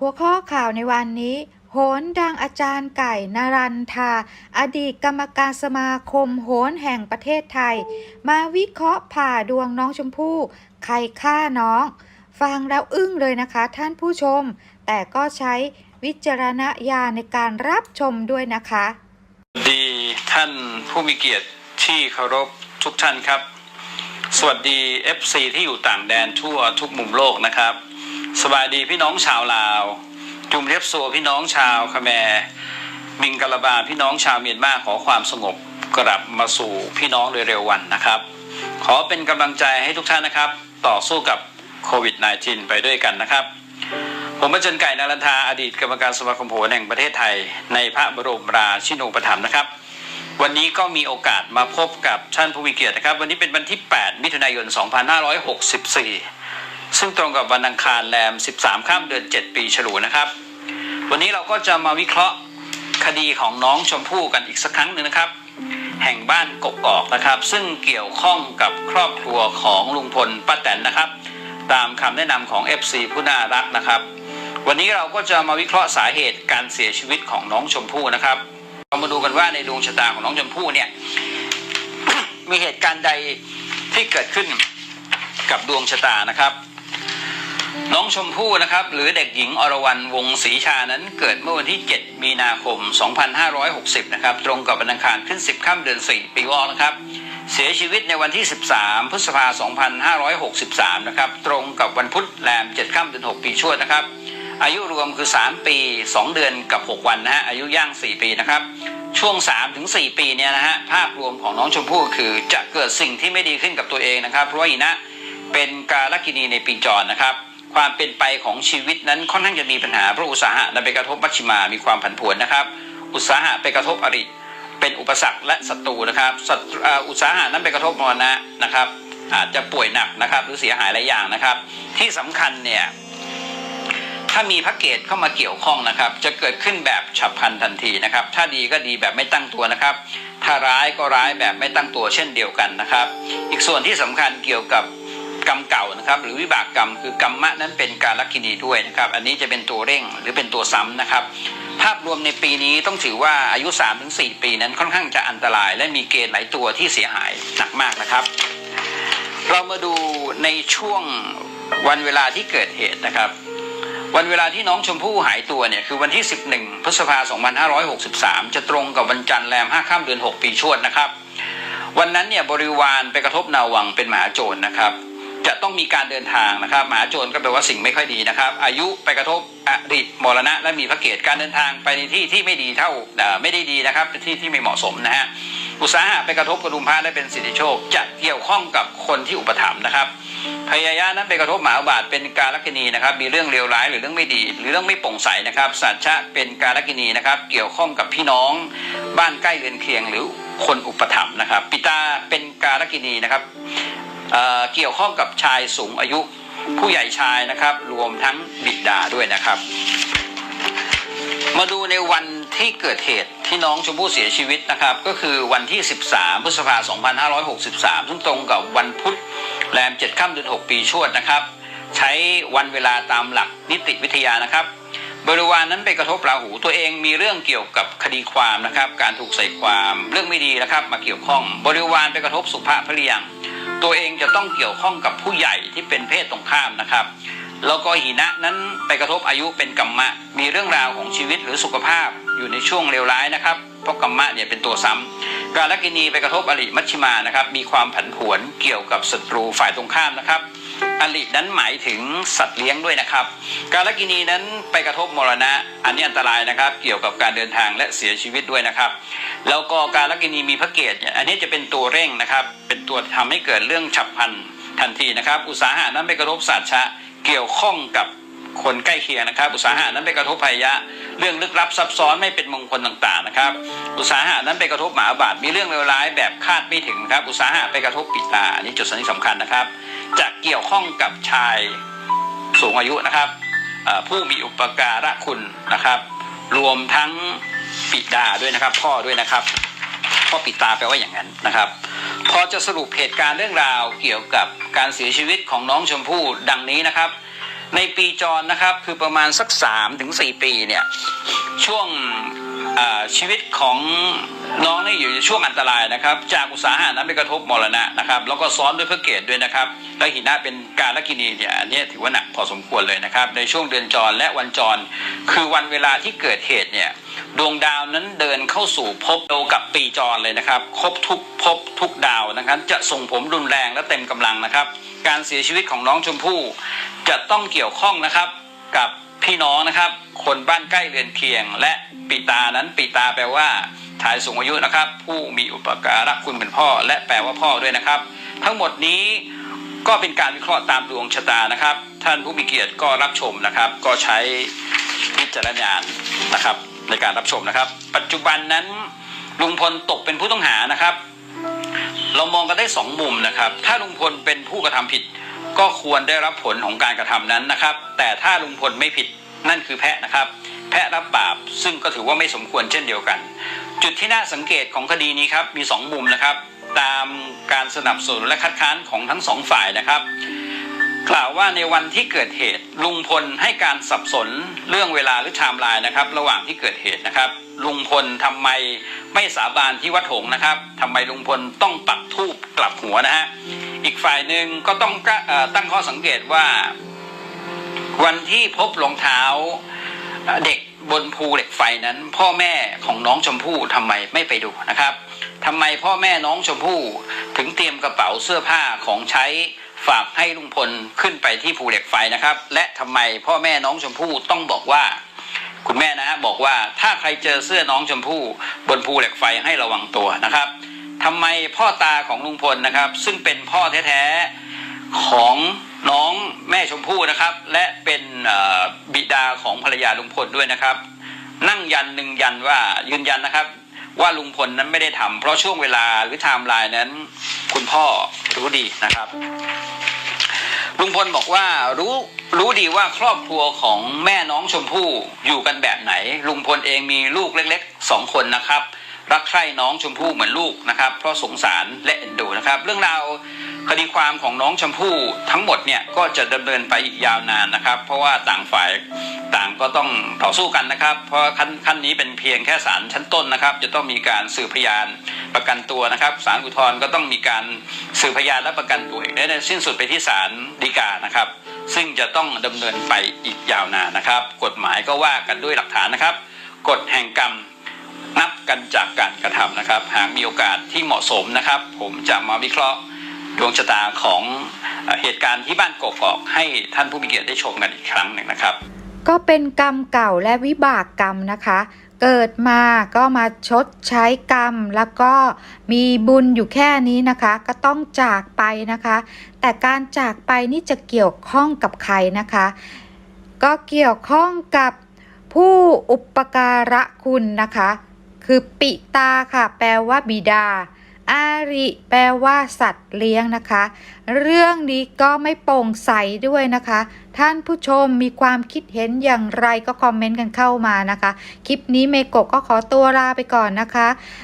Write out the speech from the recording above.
หัวข้อข่าวในวันนี้ โหนดังอาจารย์ไก่นารันทา อดีตกรรมการสมาคมโหนแห่งประเทศไทย มาวิเคราะห์ผ่าดวงน้องชมพู่ ใครฆ่าน้อง ฟังแล้วอึ้งเลยนะคะท่านผู้ชม แต่ก็ใช้วิจารณญาณในการรับชมด้วยนะคะ ดีท่านผู้มีเกียรติที่เคารพทุกท่านครับ สวัสดี FC ที่อยู่ต่างแดนทั่วทุกมุมโลกนะครับ สวัสดีพี่น้องชาวลาว จุมเรียบซัวพี่น้องชาวคาแมมิงกะลาบาพี่น้องชาวเมียนมาขอความสงบกลับมาสู่พี่น้องโดยเร็ววันนะครับ ขอเป็นกำลังใจให้ทุกท่านนะครับ ต่อสู้กับโควิด -19 ไปด้วยกันนะครับ ผมอาจารย์ไก่นารันทาอดีตกรรมการสมาคมโหนแห่งประเทศไทย ในพระบรมราชินูปถัมภ์นะครับ วันนี้ก็มีโอกาสมาพบกับท่านผู้มีเกียรตินะครับ วันนี้เป็นวันที่ 8 มิถุนายน 2564 ซึ่งตรงกับวันอังคารแรม 13 ข้ามเดือน 7 ปีฉลูนะครับ วันนี้เราก็จะมาวิเคราะห์คดีของน้องชมพู่กันอีกสักครั้งหนึ่งนะครับ แห่งบ้านกกอกนะครับ ซึ่งเกี่ยวข้องกับครอบครัวของลุงพลป้าแตนนะครับ ตามคำแนะนำของ FC ผู้น่ารักนะครับ วันนี้เราก็จะมาวิเคราะห์สาเหตุการเสียชีวิตของน้องชมพู่นะครับเรามาดูกันว่าในดวงชะตาของน้องชมพู่เนี่ยมีเหตุการณ์ใดที่เกิดขึ้นกับดวงชะตานะครับ น้องชมพู่นะครับ หรือเด็กหญิงอรวรรณวงศรีชานั้นเกิดเมื่อวันที่ 7 มีนาคม 2560 นะครับ ตรงกับวันอังคารขึ้น 10 ค่ำเดือน 4 ปีวอกนะครับ เสียชีวิตในวันที่ 13 พฤษภาคม 2563 นะครับ ตรงกับวันพุธแรม 7 ค่ำเดือน 6 ปีชวดนะครับ อายุรวมคือ 3 ปี 2 เดือนกับ 6 วันนะฮะ อายุย่าง 4 ปีนะครับ ช่วง3ถึง4ปีเนี่ยนะฮะ ภาพรวมของน้องชมพู่คือจะเกิดสิ่งที่ไม่ดีขึ้นกับตัวเองนะครับ เพราะว่าอีนะเป็นกาลกินีในปีจรนะครับ ความเป็นไปของชีวิตนั้นค่อนข้างจะมีปัญหาเพราะอุตสาหะนั้นไปกระทบมัชชิมามีความผันผวนนะครับ อุตสาหะไปกระทบอริ เป็นอุปสรรคและศัตรูนะครับอุตสาหะนั้นไปกระทบมรณะนะครับ อาจจะป่วยหนักนะครับ หรือเสียหายหลายอย่างนะครับ ที่สำคัญเนี่ยถ้ามีพระเกตเข้ามาเกี่ยวข้องนะครับ จะเกิดขึ้นแบบฉับพลันทันทีนะครับ ถ้าดีก็ดีแบบไม่ตั้งตัวนะครับ ถ้าร้ายก็ร้ายแบบไม่ตั้งตัวเช่นเดียวกันนะครับ อีกส่วนที่สำคัญเกี่ยวกับ กรรมเก่านะครับ หรือวิบากกรรมคือกรรมะนั้นเป็นการลักกินีด้วยนะครับ อันนี้จะเป็นตัวเร่งหรือเป็นตัวซ้ำนะครับ ภาพรวมในปีนี้ต้องถือว่าอายุ 3-4 ปีนั้นค่อนข้างจะอันตราย และมีเกณฑ์หลายตัวที่เสียหายหนักมากนะครับ เรามาดูในช่วงวันเวลาที่เกิดเหตุนะครับวันเวลาที่น้องชมพู่หายตัวเนี่ยคือวันที่ 11 พฤษภาคม2563 จะตรงกับวันจันทร์แรม5ข้ามเดือน 6 ปีชวดนะครับ วันนั้นเนี่ยบริวารไปกระทบนาวังเป็นหมาโจรนะครับ จะต้องมีการเดินทางนะครับหมาโจรก็แปลว่าสิ่งไม่ค่อยดีนะครับ อายุไปกระทบอริมรณะ และมีพระเกตการเดินทางไปในที่ที่ไม่ดีเท่าไม่ได้ดีนะครับเป็นที่ที่ไม่เหมาะสมนะฮะอุตสาหะไปกระทบกระดุมพระและเป็นสิทธิโชค จะเกี่ยวข้องกับคนที่อุปถัมภ์นะครับพยายะนั้นไปกระทบหมาอุบาทเป็นการลักกินีนะครับ มีเรื่องเลวร้ายหรือเรื่องไม่ดี หรือเรื่องไม่โปร่งใสนะครับสัจฉะเป็นการลักกินีนะครับ เกี่ยวข้องกับพี่น้อง บ้านใกล้เรือนเคียงหรือคนอุปถัมภ์นะครับ ปิตาเป็นการลักกินีนะครับ เเกี่ยวข้องกับชายสูงอายุผู้ใหญ่ชายนะครับ รวมทั้งบิดาด้วยนะครับ มาดูในวันที่เกิดเหตุที่น้องชมพู่เสียชีวิตนะครับ ก็คือวันที่ 13 พฤษภาคม 2563 ซึ่งตรงกับวันพุธแรม 7 ค่ำเดือน 6 ปีชวดนะครับ ใช้วันเวลาตามหลักนิติวิทยานะครับ บริวารนั้นไปกระทบราหูตัวเองมีเรื่องเกี่ยวกับคดีความนะครับ การถูกใส่ความเรื่องไม่ดีนะครับ มาเกี่ยวข้องบริวารไปกระทบสุภาพพรียง ตัวเองจะต้องเกี่ยวข้องกับผู้ใหญ่ที่เป็นเพศตรงข้ามนะครับ แล้วก็หินะนั้นไปกระทบอายุเป็นกรรมะ มีเรื่องราวของชีวิตหรือสุขภาพอยู่ในช่วงเลวร้ายนะครับ เพราะกรรมะเนี่ยเป็นตัวซ้ำการลกินีไปกระทบอริมัชชิมานะครับ มีความผันผวนเกี่ยวกับศัตรูฝ่ายตรงข้ามนะครับ อรินั้นหมายถึงสัตว์เลี้ยงด้วยนะครับ การลกินีนั้นไปกระทบมรณะ อันนี้อันตรายนะครับ เกี่ยวกับการเดินทางและเสียชีวิตด้วยนะครับ แล้วก็การลกินีมีพระเกตอันนี้จะเป็นตัวเร่งนะครับ เป็นตัวทำให้เกิดเรื่องฉับพลันทันทีนะครับ อุตสาหะนั้นไปกระทบสัตว์ชะเกี่ยวข้องกับ คนใกล้เคียงนะครับ อุตสาหะนั้นไปกระทบภัยะ เรื่องลึกลับซับซ้อนไม่เป็นมงคลต่างๆนะครับ อุตสาหะนั้นไปกระทบหมาบาดมีเรื่องเลวร้ายแบบคาดไม่ถึงนะครับ อุตสาหะไปกระทบปิตาอันนี้จุดสำคัญนะครับ จะเกี่ยวข้องกับชายสูงอายุนะครับผู้มีอุปการะคุณนะครับ รวมทั้งปิดาด้วยนะครับ พ่อด้วยนะครับพ่อปิดตาแปลว่าอย่างนั้นนะครับ พอจะสรุปเหตุการณ์เรื่องราวเกี่ยวกับการเสียชีวิตของน้องชมพู่ดังนี้นะครับ ในปีจรนะครับคือประมาณสัก3ถึง4ปีเนี่ยช่วงชีวิตของน้องนี่อยู่ในช่วงอันตรายนะครับ จากอุตสาหะนั้นไปกระทบมรณะนะครับ แล้วก็ซ้อนด้วยพระเกตด้วยนะครับ และหินะเป็นการลกินีเนี่ยอันนี้ถือว่าหนักพอสมควรเลยนะครับ ในช่วงเดือนจรและวันจร คือวันเวลาที่เกิดเหตุเนี่ย ดวงดาวนั้นเดินเข้าสู่ภพเดียวกับปีจรเลยนะครับ ครบทุกภพทุกดาวนะครับ จะส่งผลรุนแรงและเต็มกำลังนะครับ การเสียชีวิตของน้องชมพู่จะต้องเกี่ยวข้องนะครับกับพี่น้องนะครับ คนบ้านใกล้เรือนเคียง และปิตานั้นปิตาแปลว่าชายสูงอายุนะครับ ผู้มีอุปการะคุณเป็นพ่อ และแปลว่าพ่อด้วยนะครับ ทั้งหมดนี้ก็เป็นการวิเคราะห์ตามดวงชะตานะครับ ท่านผู้มีเกียรติก็รับชมนะครับ ก็ใช้วิจารณญาณนะครับ ในการรับชมนะครับ ปัจจุบันนั้นลุงพลตกเป็นผู้ต้องหานะครับ เรามองกันได้สองมุมนะครับ ถ้าลุงพลเป็นผู้กระทำผิด ก็ควรได้รับผลของการกระทำนั้นนะครับ แต่ถ้าลุงพลไม่ผิดนั่นคือแพะนะครับ แพะรับบาปซึ่งก็ถือว่าไม่สมควรเช่นเดียวกัน จุดที่น่าสังเกตของคดีนี้ครับมีสองมุมนะครับ ตามการสนับสนุนและคัดค้านของทั้งสองฝ่ายนะครับ กล่าวว่าในวันที่เกิดเหตุ ลุงพลให้การสับสนเรื่องเวลาหรือไทม์ไลน์นะครับ ระหว่างที่เกิดเหตุนะครับ ลุงพลทำไมไม่สาบานที่วัดหงนะครับทำไมลุงพลต้องปักทูบกลับหัวนะฮะอีกฝ่ายหนึ่งก็ต้องตั้งข้อสังเกตว่า วันที่พบรองเท้าเอ่อเด็กบนภูเหล็กไฟนั้น พ่อแม่ของน้องชมพู่ทำไมไม่ไปดูนะครับทำไมพ่อแม่น้องชมพู่ถึงเตรียมกระเป๋าเสื้อผ้าของใช้ ฝากให้ลุงพลขึ้นไปที่ภูเหล็กไฟนะครับ และทำไมพ่อแม่น้องชมพู่ต้องบอกว่า คุณแม่นะฮะบอกว่าถ้าใครเจอเสื้อน้องชมพู่บนภูเหล็กไฟให้ระวังตัวนะครับทำไมพ่อตาของลุงพลนะครับ ซึ่งเป็นพ่อแท้ๆของน้องแม่ชมพู่นะครับ และเป็นบิดาของภรรยาลุงพลด้วยนะครับ นั่งยันหนึ่งยันว่ายืนยันนะครับ ว่าลุงพลนั้นไม่ได้ทำเพราะช่วงเวลาหรือไทม์ไลน์นั้น คุณพ่อรู้ดีนะครับลุงพลบอกว่ารู้รู้ดีว่าครอบครัวของแม่น้องชมพู่อยู่กันแบบไหน ลุงพลเองมีลูกเล็กๆสองคนนะครับ รักใคร่น้องชมพู่เหมือนลูกนะครับ เพราะสงสารและเอ็นดูนะครับ เรื่องราว คดีความของน้องชมพู่ทั้งหมดเนี่ยก็จะดำเนินไปอีกยาวนานนะครับ เพราะว่าต่างฝ่ายต่างก็ต้องต่อสู้กันนะครับ เพราะขั้นขั้นนี้เป็นเพียงแค่ศาลชั้นต้นนะครับ จะต้องมีการสืบพยานประกันตัวนะครับศาลอุทธรณ์ก็ต้องมีการสืบพยานและประกันตัวอีกและในสิ้นสุดไปที่ศาลฎีกานะครับ ซึ่งจะต้องดำเนินไปอีกยาวนานนะครับ กฎหมายก็ว่ากันด้วยหลักฐานนะครับกฎแห่งกรรมนับกันจากการกระทำนะครับ หากมีโอกาสที่เหมาะสมนะครับ ผมจะมาวิเคราะห์ ดวงชะตาของเหตุการณ์ที่บ้านกกอกให้ท่านผู้มีเกียรติได้ชมกันอีกครั้งหนึ่งนะครับ ก็เป็นกรรมเก่าและวิบากกรรมนะคะ เกิดมาก็มาชดใช้กรรม แล้วก็มีบุญอยู่แค่นี้นะคะ ก็ต้องจากไปนะคะ แต่การจากไปนี่จะเกี่ยวข้องกับใครนะคะ ก็เกี่ยวข้องกับผู้อุปการะคุณนะคะ คือปิตาค่ะ แปลว่าบิดา อาริแปลว่าสัตว์เลี้ยงนะคะ เรื่องนี้ก็ไม่โปร่งใสด้วยนะคะ ท่านผู้ชมมีความคิดเห็นอย่างไรก็คอมเมนต์กันเข้ามานะคะ คลิปนี้เมโกะก็ขอตัวลาไปก่อนนะคะ